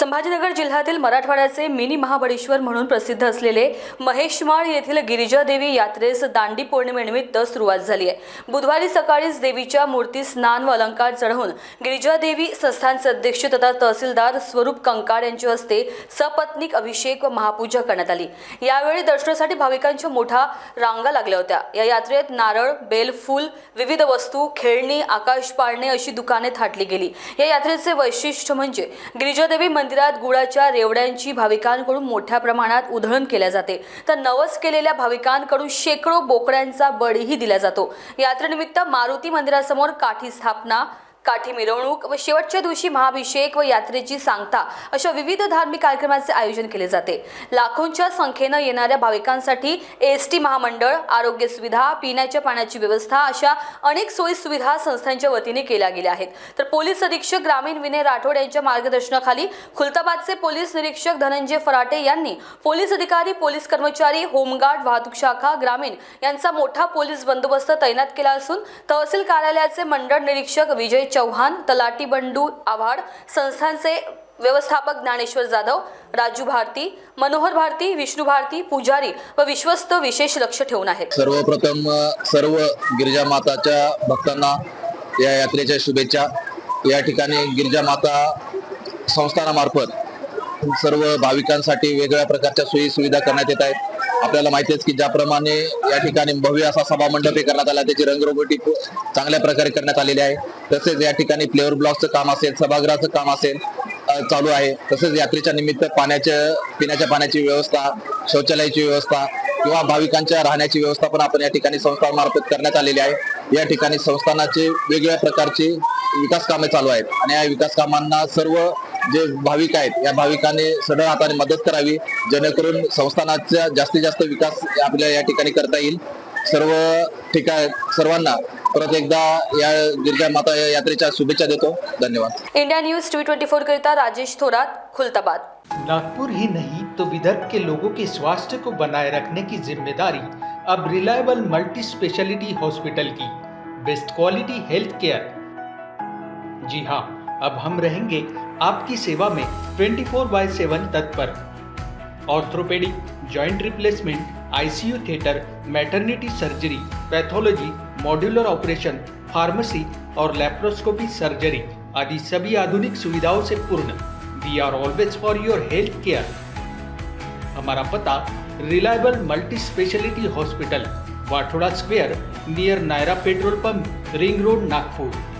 संभाजीनगर जिल्ह्यातील मराठवाड्याचे मिनी महाबळेश्वर म्हणून प्रसिद्ध असलेले महेशमाळ येथील गिरिजादेवी यात्रेस दांडी पौर्णिमेनिमित्त सुरुवात झाली आहे. बुधवारी सकाळीच देवीच्या मूर्ती स्नान व अलंकार चढवून गिरिजादेवी संस्थानचे अध्यक्ष तथा तहसीलदार स्वरूप कंकाळ यांच्या हस्ते सपत्नीक अभिषेक व महापूजा करण्यात आली. यावेळी दर्शनासाठी भाविकांच्या मोठ्या रांगा लागल्या होत्या. या यात्रेत नारळ बेलफूल विविध वस्तू खेळणी आकाश पाळणे अशी दुकाने थाटली गेली. या यात्रेचे वैशिष्ट्य म्हणजे गिरिजादेवी मंदिरात गुळाच्या रेवड्यांची भाविकांकडून मोठ्या प्रमाणात उधळण केल्या जाते. तर नवस केलेल्या भाविकांकडून शेकडो बोकड्यांचा बळीही दिला जातो. यात्रेनिमित्त मारुती मंदिरासमोर काठी स्थापना काठी मिरवणूक व शेवटच्या दिवशी महाभिषेक व यात्रेची सांगता अशा विविध धार्मिक कार्यक्रमाचे आयोजन केले जाते. लाखोंच्या संख्येनं येणाऱ्या भाविकांसाठी एस टी महामंडळ आरोग्य सुविधा पिण्याच्या पाण्याची व्यवस्था अशा अनेक सोयी सुविधा संस्थांच्या वतीने केल्या गेल्या आहेत. तर पोलीस अधीक्षक ग्रामीण विनय राठोड यांच्या मार्गदर्शनाखाली खुलताबादचे पोलीस निरीक्षक धनंजय फराटे यांनी पोलीस अधिकारी पोलीस कर्मचारी होमगार्ड वाहतूक शाखा ग्रामीण यांचा मोठा पोलीस बंदोबस्त तैनात केला असून तहसील कार्यालयाचे मंडळ निरीक्षक विजय चौहान तलाटी बंडू आव्हाड संस्थांचे व्यवस्थापक ज्ञानेश्वर जाधव राजू भारती मनोहर भारती विष्णू भारती पुजारी व विश्वस्त विशेष लक्ष ठेवून आहेत. सर्वप्रथम सर्व गिरिजा माताच्या भक्तांना या यात्रेच्या शुभेच्छा. या ठिकाणी गिरिजा माता संस्थानामार्फत सर्व भाविकांसाठी वेगळ्या प्रकारच्या सोयी सुविधा करण्यात येत आहेत. आपल्याला माहिती आहे की ज्याप्रमाणे या ठिकाणी भव्य असा सभा मंडप हे करण्यात आला त्याची रंगरंगोटी चांगल्या प्रकारे करण्यात आलेली आहे. तसेच या ठिकाणी फ्लेवर ब्लॉकचं काम असेल सभागृहाचं काम असेल चालू आहे. तसेच यात्रेच्या निमित्त पाण्याच्या पिण्याच्या पाण्याची व्यवस्था शौचालयाची व्यवस्था किंवा भाविकांच्या राहण्याची व्यवस्था पण आपण या ठिकाणी संस्थांमार्फत करण्यात आलेली आहे. या ठिकाणी संस्थानाचे वेगवेगळ्या प्रकारचे विकास कामे चालू आहेत. आणि या विकास कामांना सर्व जे भाविक आहेत या भाविकांनी सढळ हाताने मदत करावी. जेणेकरून संस्थानाचा जास्तीत जास्त विकास आपल्या या ठिकाणी करता येईल. सर्व ठिकाण सर्वांना परत एकदा या गिरजा माता यात्रेच्या शुभेच्छा देतो. धन्यवाद. India news T twenty four करिता राजेश थोरात खुलताबाद. नागपुर ही नहीं तो विदर्भ के लोगों के स्वास्थ्य को बनाए रखने की जिम्मेदारी अब रिलायबल मल्टी स्पेशलिटी हॉस्पिटल की बेस्ट क्वालिटी हेल्थ केयर। जी हाँ अब हम रहेंगे आपकी सेवा में 24 फोर बाय सेवन तत्पर। Orthopaedic joint replacement ICU theatre maternity surgery pathology modular operation pharmacy और लेप्रोस्कोपी सर्जरी आदि सभी आधुनिक सुविधाओं से पूर्ण। We are always for your health care हमारा पता reliable multi speciality hospital Wathoda square near Nayara petrol pump ring road Nagpur.